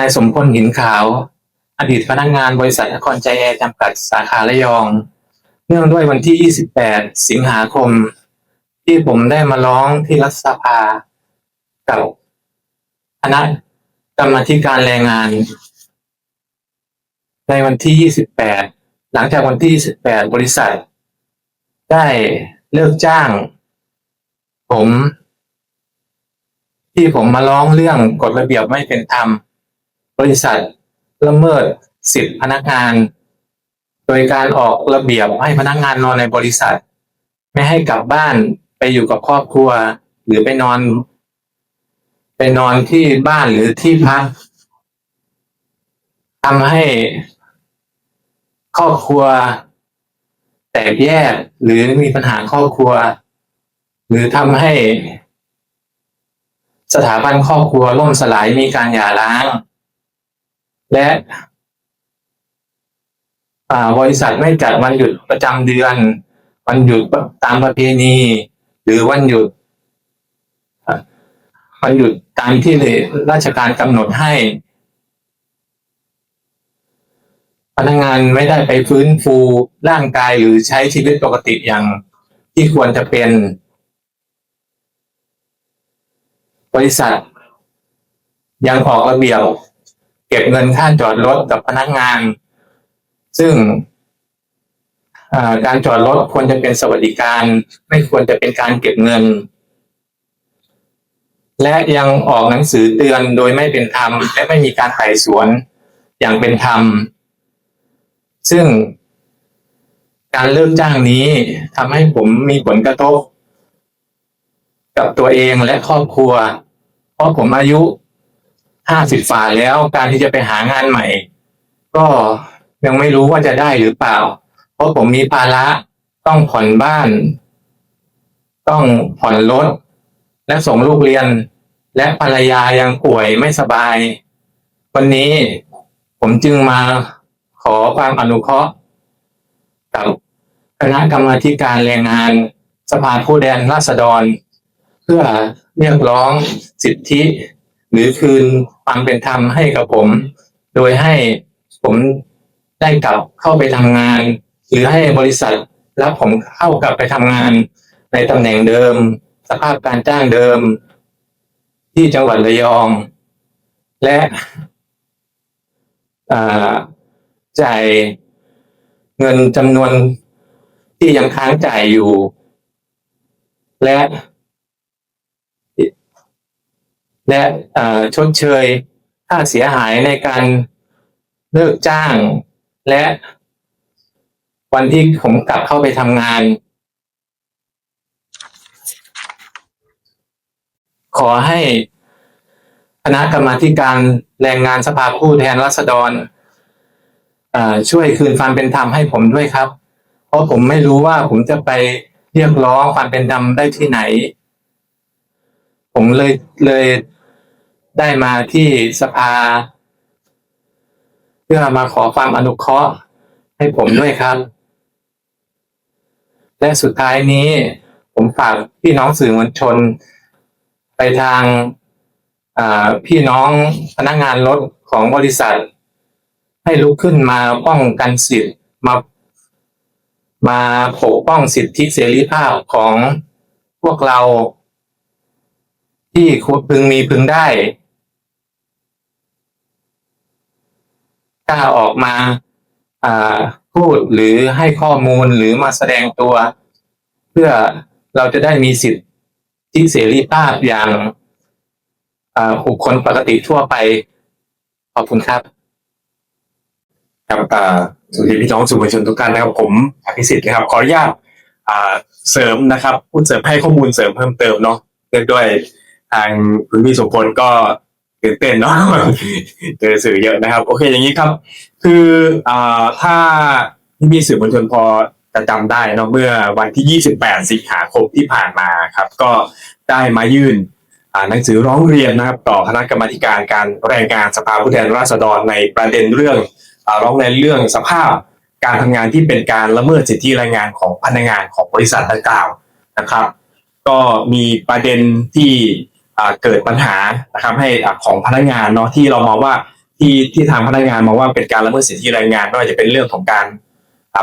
ายสมพลหินขาว อดีตพนักงานบริษัทนครใจแอร์จำกัดสาขาระยอง เนื่องด้วยวันที่ 28 สิงหาคม ที่ผมได้มาร้องที่รัฐสภากับคณะกรรมธิการแรงงาน ในวันที่ 28 หลังจากวันที่ 28 บริษัท ได้เลิกจ้าง ผม ที่ผมมาร้องเรื่องกฎระเบียบไม่เป็นธรรม บริษัทละเมิดสิทธิพนักงาน โดยการออกระเบียบให้พนักงานนอนในบริษัท ไม่ให้กลับบ้านไปอยู่กับครอบครัว หรือไปนอน ไปนอนที่บ้านหรือที่พักทำให้ครอบครัว แตกแยกหรือมีปัญหาครอบครัว หรือทำให้ สถาบันครอบครัวล่มสลายมีการหย่าร้าง และบริษัทไม่จัดวันหยุดประจำเดือน วันหยุดตามประเพณี หรือวันหยุดวันหยุดตามที่ราชการกำหนดให้ พนักงานไม่ได้ไปฟื้นฟูร่างกายหรือใช้ชีวิตปกติอย่างที่ควรจะเป็น บริษัท ยังออกระเบียบ เก็บเงินค่าจอดรถกับพนักงาน ซึ่งการจอดรถควรจะเป็นสวัสดิการ ไม่ควรจะเป็นการเก็บเงิน และยังออกหนังสือเตือนโดยไม่เป็นธรรม และไม่มีการไต่สวนอย่างเป็นธรรม ซึ่งการเลิกจ้างนี้ทำให้ผมมีผลกระทบ กับตัวเองและครอบครัว เพราะผมอายุ ห้าสิบฝ่าแล้วการที่จะไปหางานใหม่ ก็ยังไม่รู้ว่าจะได้หรือเปล่า เพราะผมมีภาระต้องผ่อนบ้าน ต้องผ่อนรถและส่งลูกเรียน และภรรยายังป่วยไม่สบาย วันนี้ผมจึงมาขอความอนุเคราะห์กับคณะกรรมาธิการแรงงานสภาผู้แทนราษฎร เพื่อเรียกร้องสิทธิ หรือคืนความเป็นธรรมให้กับผม โดยให้ผมได้กลับเข้าไปทำงาน หรือให้บริษัทรับผมเข้ากลับไปทำงานในตำแหน่งเดิม สภาพการจ้างเดิม ที่จังหวัดระยอง และจ่ายเงินจำนวนที่ยังค้างจ่ายอยู่ และ และชดเชยค่าเสียหายในการเลิกจ้าง และวันที่ผมกลับเข้าไปทำงาน ขอให้คณะกรรมาธิการแรงงานสภาผู้แทนราษฎรช่วยคืนความเป็นธรรมให้ผมด้วยครับ เพราะผมไม่รู้ว่าผมจะไปเรียกร้องความเป็นธรรมได้ที่ไหน ผมเลยเลย ได้มาที่สภา เพื่อมาขอความอนุเคราะห์ให้ผมด้วยครับ และสุดท้ายนี้ ผมฝากพี่น้องสื่อมวลชน ไปทางอ่าพี่น้องพนักงานรถของบริษัท ให้ลุกขึ้นมาป้องกันสิทธิ์มามาปกป้องสิทธิเสรีภาพของพวกเรา ที่ควรพึงมีพึงได้ กล้าออกมาพูดหรือให้ข้อมูลหรือมาแสดงตัว เพื่อเราจะได้มีสิทธิเสรีภาพอย่างบุคคลปกติทั่วไป ขอบคุณครับครับสวัสดีพี่น้องสื่อมวลชนทุกท่านนะครับ ผมอภิสิทธิ์นะครับ ขออนุญาตเสริมนะครับพูดเสริมให้ข้อมูลเสริมเพิ่มเติมเนาะเนื่องด้วยทางคุณพี่สมพลก็ ตื่นเต้นเนาะเจอสื่อเยอะนะครับ โอเคอย่างนี้ครับ คืออ่าถ้าพี่พี่สื่อมวลชนพอจะจำได้เนาะเมื่อวันที่ 28 สิงหาคมที่ผ่านมาครับ ก็ได้มายื่นหนังสือร้องเรียนนะครับ ต่อคณะกรรมาการการแรงงานสภาผู้แทนราษฎรในประเด็นเรื่องอร้องเรียนเรื่องสภาพการทำงานที่เป็นการละเมิดสิทธิแรงงานของพนักงานของบริษัทดังกล่าวนะครับ ก็มีประเด็นที่ เกิดปัญหานะครับให้อของพนักงานเนาะที่เรามองว่าที่ที่ทางพนักงานมองว่าเป็นการละเมิดสิทธิแรงงานไม่ว่าจะเป็นเรื่องของการ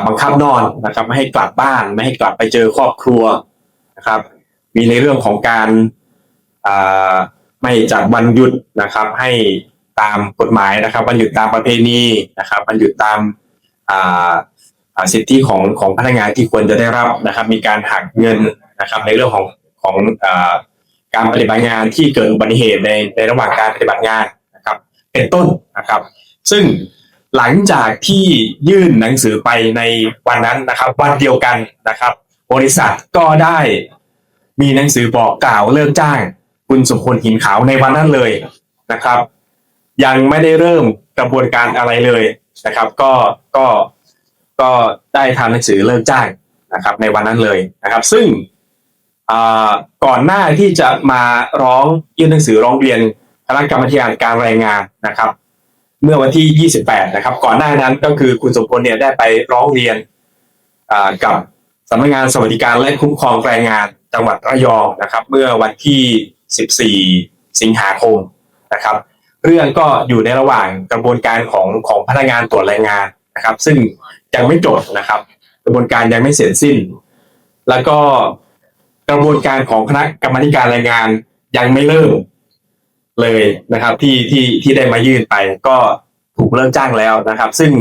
บังคับนอนนะครับไม่ให้กลับบ้านไม่ให้กลับไปเจอครอบครัวนะครับ มีในเรื่องของการไม่จัดวันหยุดนะครับให้ตามกฎหมายนะครับวันหยุดตามประเพณีนะครับวันหยุดตามสิทธิของของพนักงานที่ควรจะได้รับนะครับ มีการหักเงินนะครับในเรื่องของของ การปฏิบัติงานที่เกิดอุบัติเหตุในในระหว่างการปฏิบัติงานนะครับ เป็นต้นนะครับ ซึ่งหลังจากที่ยื่นหนังสือไปในวันนั้นนะครับ วันเดียวกันนะครับ บริษัทก็ได้มีหนังสือบอกกล่าวเลิกจ้าง คุณสมพลหินขาวในวันนั้นเลยนะครับ ยังไม่ได้เริ่มกระบวนการอะไรเลยนะครับ ก็ก็ก็ได้ทำหนังสือเลิกจ้างนะครับ ในวันนั้นเลยนะครับ ซึ่ง ก่อนหน้าที่จะมาร้องยื่นหนังสือร้องเรียนคณะกรรมาธิการการแรงงานนะครับ เมื่อวันที่ 28 นะครับ ก่อนหน้านั้นก็คือคุณสมพลเนี่ยได้ไปร้องเรียนกับสำนักงานสวัสดิการและคุ้มครองแรงงานจังหวัดระยองนะครับ เมื่อวันที่ 14 สิงหาคมนะครับ เรื่องก็อยู่ในระหว่างกระบวนการของของพนักงานตรวจแรงงานนะครับ ซึ่งยังไม่จบนะครับ กระบวนการยังไม่เสร็จสิ้น แล้วก็ กระบวนการของคณะกรรมการแรงงานยังไม่เริ่มเลยนะครับ ที่ที่ที่ได้มายื่นไปก็ถูกเลิกจ้างแล้วนะครับ ซึ่ง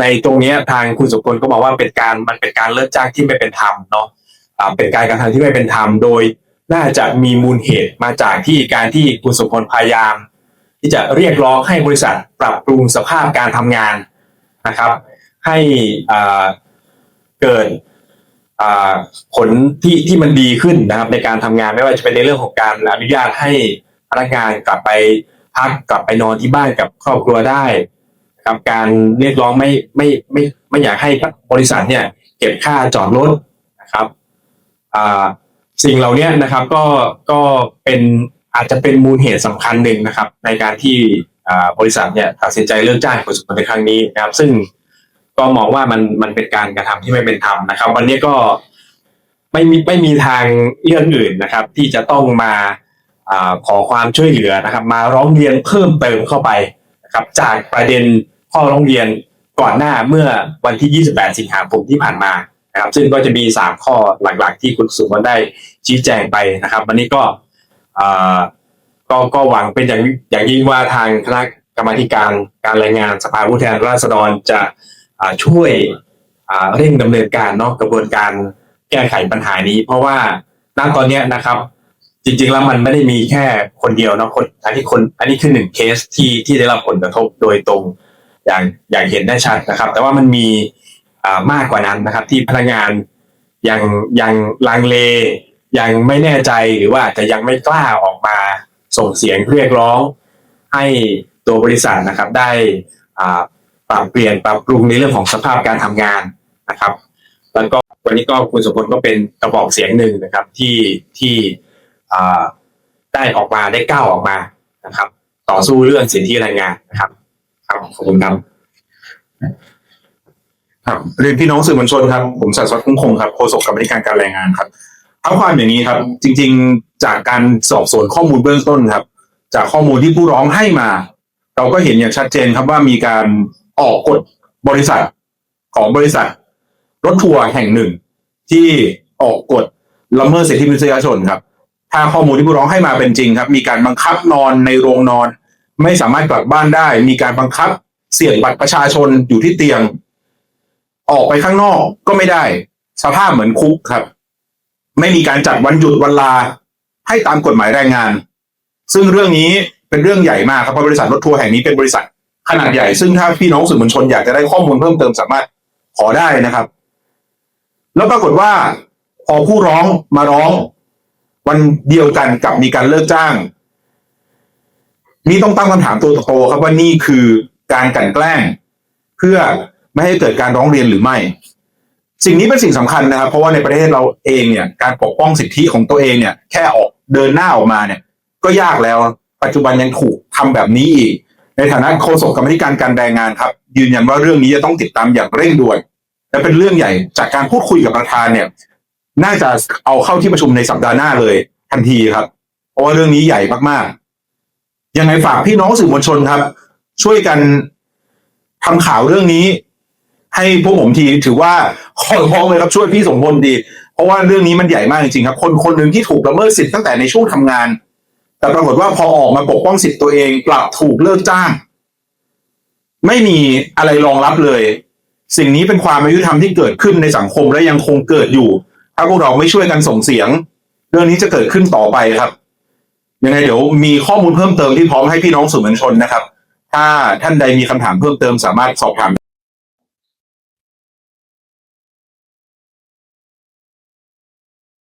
ในตรงนี้ทางคุณสุพลก็บอกว่าเป็นการมันเป็นการเลิกจ้างที่ไม่เป็นธรรมเนาะเป็นการกระทำที่ไม่เป็นธรรมโดยน่าจะมีมูลเหตุมาจากที่การที่คุณสุพลพยายาม ที่จะเรียกร้องให้บริษัทปรับปรุงสภาพการทำงานนะครับ ให้เกิด ผลที่ที่มันดีขึ้นนะครับ ในการทำงานไม่ว่าจะเป็นในเรื่องของการอนุญาตให้พนักงานกลับไปพักกลับไปนอนที่บ้านกับครอบครัวได้นะครับการเรียกร้องไม่ไม่ไม่ไม่อยากให้บริษัทเนี่ยเก็บค่าจอดรถนะครับสิ่งเหล่านี้นะครับก็ก็เป็นอาจจะเป็นมูลเหตุสำคัญหนึ่งนะครับ ในการที่บริษัทเนี่ยตัดสินใจเลิกจ้างคุณสุพลในครั้งนี้นะครับ ซึ่ง ก็มองว่ามันมันเป็นการกระทำที่ไม่เป็นธรรมนะครับ วันนี้ก็ไม่มีไม่มีทางเรื่องอื่นนะครับ ที่จะต้องมาอขอความช่วยเหลือนะครับ มาร้องเรียนเพิ่มเติมเข้าไปนะครับ จากประเด็นข้อร้องเรียนก่อนหน้าเมื่อวันที่ 28 สิงหาคมที่ผ่านมานะครับซึ่งก็จะมีสามข้อหลักๆ ที่คุณสุวรรณได้ชี้แจงไปนะครับ วันนี้ก็ก็ก็หวังเป็นอย่างอย่างยิ่งว่าทางคณะกรรมการการรายงานสภาผู้แทนราษฎรจะ ช่วยเร่งดำเนินการเนาะกระบวนการแก้ไขปัญหานี้ เพราะว่าณตอนเนี้ยนะครับ จริงๆแล้วมันไม่ได้มีแค่คนเดียวเนาะคนอันนี้คนอันนี้คือหนึ่งเคสที่ที่ได้รับผลกระทบโดยตรงอย่างอย่างเห็นได้ชัดนะครับ แต่ว่ามันมีมากกว่านั้นนะครับ ที่พนักงานยังยังลังเล ยังไม่แน่ใจหรือว่าจจะยังไม่กล้าออกมาส่งเสียงเรียกร้อง ให้ตัวบริษัทนะครับได้อ่า ปรับเปลี่ยนปรับปรุงในเรื่องของสภาพการทำงานนะครับ แล้วก็วันนี้ก็คุณสมพลก็เป็นกระบอกเสียงหนึ่งนะครับที่ที่ได้ออกมาได้ก้าวออกมานะครับ ต่อสู้เรื่องสิทธิแรงงานนะครับครับขอบคุณครับครับเรียนพี่น้องสื่อมวลชนครับ ผมสัตย์วัฒน์คุ้มคงครับโฆษกกรรมธิการการแรงงานครับเท้าความอย่างนี้ครับ จริง ๆจากการสอบสวนข้อมูลเบื้องต้นครับ จากข้อมูลที่ผู้ร้องให้มา เราก็เห็นอย่างชัดเจนครับว่ามีการ ออกกฎบริษัทของบริษัท รถทัวร์แห่งหนึ่ง ที่ออกกฎละเมิดสิทธิมนุษยชนครับ ถ้าข้อมูลที่ผู้ร้องให้มาเป็นจริงครับ มีการบังคับนอนในโรงนอน ไม่สามารถกลับบ้านได้ มีการบังคับเสียบบัตรประชาชนอยู่ที่เตียง ออกไปข้างนอกก็ไม่ได้ สภาพเหมือนคุกครับ ไม่มีการจัดวันหยุดวันลา ให้ตามกฎหมายแรงงาน ซึ่งเรื่องนี้เป็นเรื่องใหญ่มากครับเพราะบริษัทรถทัวร์แห่งนี้เป็นบริษัท ขนาดใหญ่ซึ่งถ้าพี่น้องสื่อมวลชนอยากจะได้ข้อมูลเพิ่มเติมสามารถขอได้นะครับ แล้วปรากฏว่าพอผู้ร้องมาร้อง วันเดียวกันกับมีการเลิกจ้าง นี่ต้องตั้งคำถามตัวโตๆครับว่านี่คือการกลั่นแกล้ง เพื่อไม่ให้เกิดการร้องเรียนหรือไม่ สิ่งนี้เป็นสิ่งสำคัญนะครับ เพราะว่าในประเทศเราเองเนี่ย การปกป้องสิทธิของตัวเองเนี่ย แค่ออกเดินหน้าออกมาเนี่ย ก็ยากแล้ว ปัจจุบันยังถูกทำแบบนี้อีก ในฐานะโฆษกกรรมธิการการแรงงานครับ ยืนยันว่าเรื่องนี้จะต้องติดตามอย่างเร่งด่วนและเป็นเรื่องใหญ่จากการพูดคุยกับประธานเนี่ย น่าจะเอาเข้าที่ประชุมในสัปดาห์หน้าเลย ทันทีครับ เพราะว่าเรื่องนี้ใหญ่มากๆ ยังไงฝากพี่น้องสื่อมวลชนครับ ช่วยกันทำข่าวเรื่องนี้ ให้พวกผมทีถือว่าขอร้องเลยครับช่วยพี่สมพลดี เพราะว่าเรื่องนี้มันใหญ่มากจริงๆครับ คนคนหนึ่งที่ถูกละเมิดสิทธิ์ตั้งแต่ในช่วงทำงาน แต่ปรากฏว่าพอออกมาปกป้องสิทธิ์ตัวเองกลับถูกเลิกจ้าง ไม่มีอะไรรองรับเลย สิ่งนี้เป็นความอายุธรรมที่เกิดขึ้นในสังคมและยังคงเกิดอยู่ ถ้าพวกเราไม่ช่วยกันส่งเสียง เรื่องนี้จะเกิดขึ้นต่อไปครับยังไงเดี๋ยวมีข้อมูลเพิ่มเติมที่พร้อมให้พี่น้องสื่อมวลชนนะครับ ถ้าท่านใดมีคำถามเพิ่มเติมสามารถสอบถาม